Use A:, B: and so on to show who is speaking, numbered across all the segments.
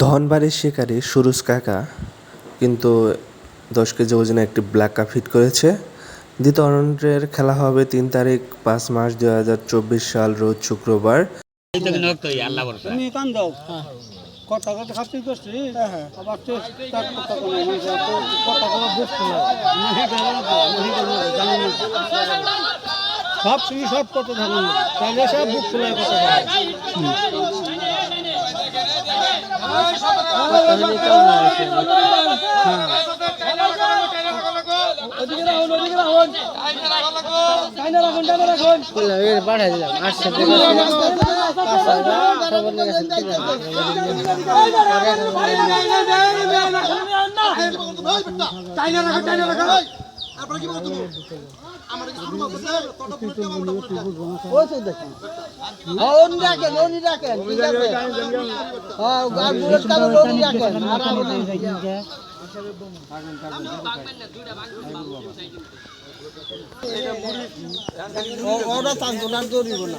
A: ধনবাড়ির শিকারে সুরুজ কাকা কিন্তু দশ কেজি ওজনে একটি ব্ল্যাক কাপ হিট করেছে। দ্বিতীয় রাউন্ডের খেলা হবে তিন তারিখ পাঁচ মাস দুই হাজার চব্বিশ সাল রোজ শুক্রবার।
B: তুমি কান দাও কথা কথা খাচ্ছি করছি আবার তো কথা কোনো মানে কথা কোনো বুঝতে না নাহি জানো না নাহি জানো না জানি না সব তুমি সব কথা জানো না তাহলে সব বুক ফুলে কথা বলে। হ্যাঁ ওদিকে রাখুন? ওদিকে রাখুন কাইনা রাখুন কাইনা রাখুন ওরা টানতো না দৌড়িব না।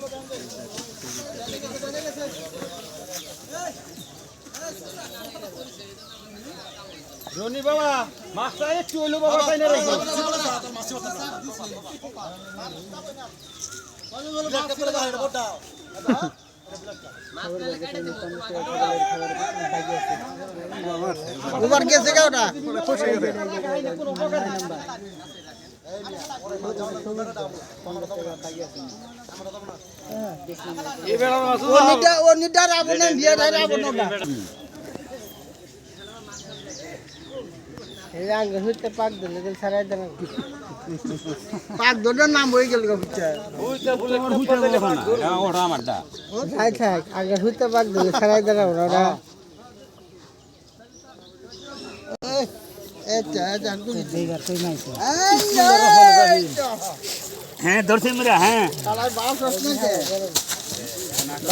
B: রনি বাবা মাছটা একটু হইল বাবা তাই না রাখো
C: ওবার গেছে গা ওটা ওনিটা ওনিটা রাবণ না বিয়ে ধাই রাবণ না পাক দোটার নাম হয়ে গেল গো বুঝছে থাক থাক আগে হইতে পাক দিলে ছাড়াই দাঁড়া ওরা। ওরা
B: হ্যাঁ ধরছে মেরা হ্যাঁ।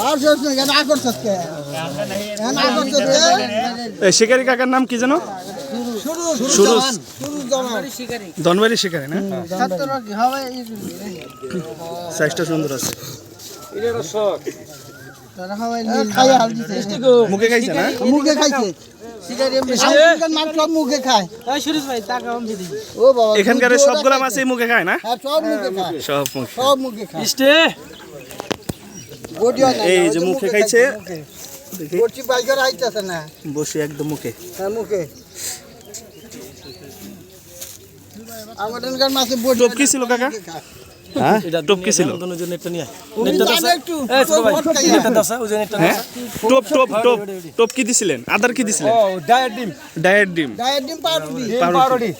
C: হচ্ছে হচ্ছে আকর্ষক
D: শিকারি কাকার নাম কি জানো সুরজ। ধনবাড়ি শিকারি না?
C: হবে
D: সাইজটা সুন্দর আছে। মুখে খাইছে না?
C: মুখে খাইছে। এখানকার মাছ সব মুখে খায়। ও বাবা
D: এখানকার
C: দুধ
D: সবগুলা মাছই মুখে খায় না?
C: হ্যাঁ, সব মুখে না
D: এই যে মুখে খাইছে। বসে একদম মুখে।
C: হ্যাঁ মুখে। মাছে
D: টোপ কি ছিল কাকা? হ্যাঁ? টোপ কি ছিল। হ্যাঁ? টোপ টোপ টোপ টোপ কি দিছিলেন। আদার কি দিছিলেন?
B: ডায়েট ডিম।
D: ডায়েট ডিম।
C: ডায়েট ডিম পাউরুটি।
D: পাউরুটি।